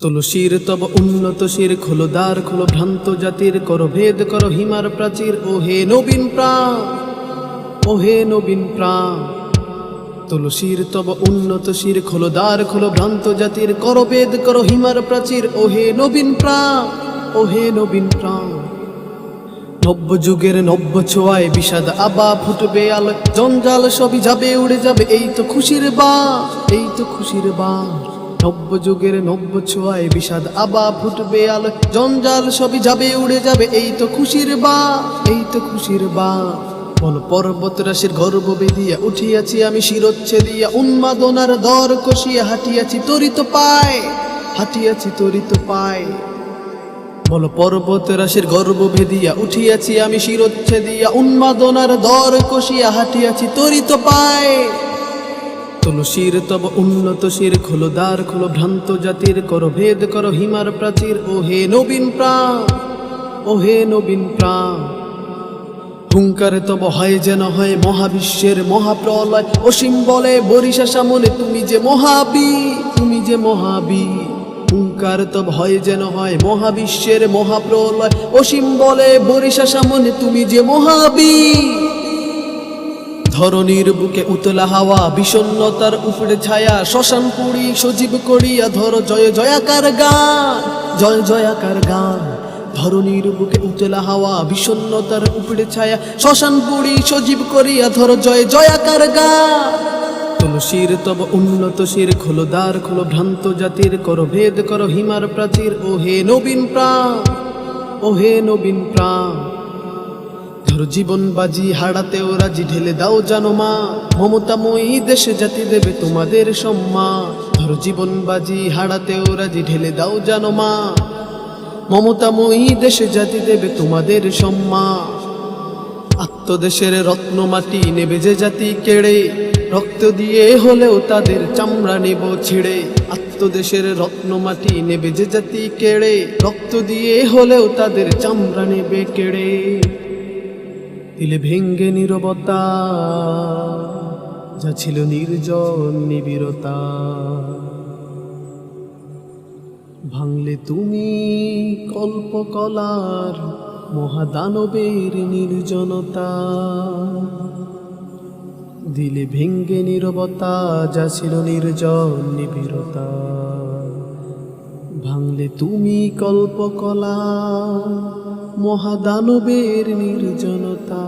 তুলসীর তব উন্নত শির খোলো দ্বার খোলো ভ্রান্ত জাতির কর ভেদ কর হিমার প্রাচীর। ও হে নবীন প্রাণ ও হে নবীন প্রাণ। তুলসীর তব উন্নত শির খোলো দ্বার খোলো ভ্রান্ত জাতির কর ভেদ কর হিমার প্রাচীর। ও হে নবীন প্রাণ ও হে নবীন প্রাণ। নব্য যুগের নব্য ছোঁয়ায় বিষাদ আবা ফুটবে আলো, জঞ্জাল সবই যাবে, উড়ে যাবে, এই তো খুশির বা এই তো খুশির বা নব্য যুগের নব্য ছোঁয়ায় বিষাদ আবা ফুটবে আলো, জঞ্জাল সবই যাবে, উড়ে যাবে, এই তো খুশির বা, এই তো খুশির বা। বল পর্বত রাশির গর্ব বেদিয়া উঠিয়াছি আমি শিরোচ্ছে দিয়া, উন্মাদনার দর কষিয়া হাঁটিয়াছি, তরিত পায়, হাঁটিয়াছি তরিত পায়। বল পর্বত রাশির গর্ব ভেদিয়া উঠিয়াছি আমি শিরোচ্ছে দিয়া, উন্মাদনার দর কষিয়া হাঁটিয়াছি, তরিত পায়। তুলসীর তব উন্নত শির, খোলো দ্বার, খোলো ভ্রান্ত জাতির, কর ভেদ, কর হিমার প্রাচীর। ও হে নবীন প্রাণ ও হে নবীন প্রাণ, হুঙ্কারে তব হয় যেন হয় মহাবিশ্বের মহাপ্রলয়। অসীম বলে বরিশা সামনে তুমি যে মহাবী তুমি যে মহাবী হুঙ্কার তব হয় যেন হয় মহাবিশ্বের মহাপ্রলয়। অসীম বলে বরিশা সামনে তুমি যে মহাবী ধরনীর বুকে উতলা হাওয়া, বিষণ্ণতার উপরে ছায়া, শ্মশান পুড়ি সজীব করিয়া ধর, জয় জয়াকার গান, জয় জয়াকার গান। ধরনীর বুকে উতলা হাওয়া, বিষণ্ণতার উপরে ছায়া, শ্মশান পুড়ি সজীব করিয়া ধর, জয় জয়াকার গান। তুলসীর তব উন্নত শির খোলো দ্বার খোলো ভ্রান্ত জাতির, কর ভেদ কর হিমার প্রাচীর ও হে নবীন প্রাণ ও হে নবীন প্রাণ। ধর জীবন বাজি হারাতেও রাজি, ঢেলে দাও জানো মা। মমতাময়ী দেশে জাতি দেবে তোমাদের সম্মান। ধর জীবন বাজি হারাতেও রাজি, ঢেলে দাও জানো মা। মমতাময়ী দেশে জাতি দেবে তোমাদের সম্মান। আত্মদেশের রত্ন মাটি নেবে যে জাতি কেড়ে। রক্ত দিয়ে হলেও তাদের চামড়া নেব ছেড়ে। আত্মদেশের রত্ন মাটি নেবে যে জাতি কেড়ে। রক্ত দিয়ে হলেও তাদের চামড়া নেবে কেড়ে। দিলে ভেঙ্গে নীরবতা, যা ছিল নির্জন নিবিড়তা। ভাঙলে তুমি কল্পকলার মহাদানবের নির্জনতা। দিলে ভেঙ্গে নীরবতা, যা ছিল নির্জন নিবিড়তা। ভাঙলে তুমি কল্পকলা মহাদানবের নির্জনতা।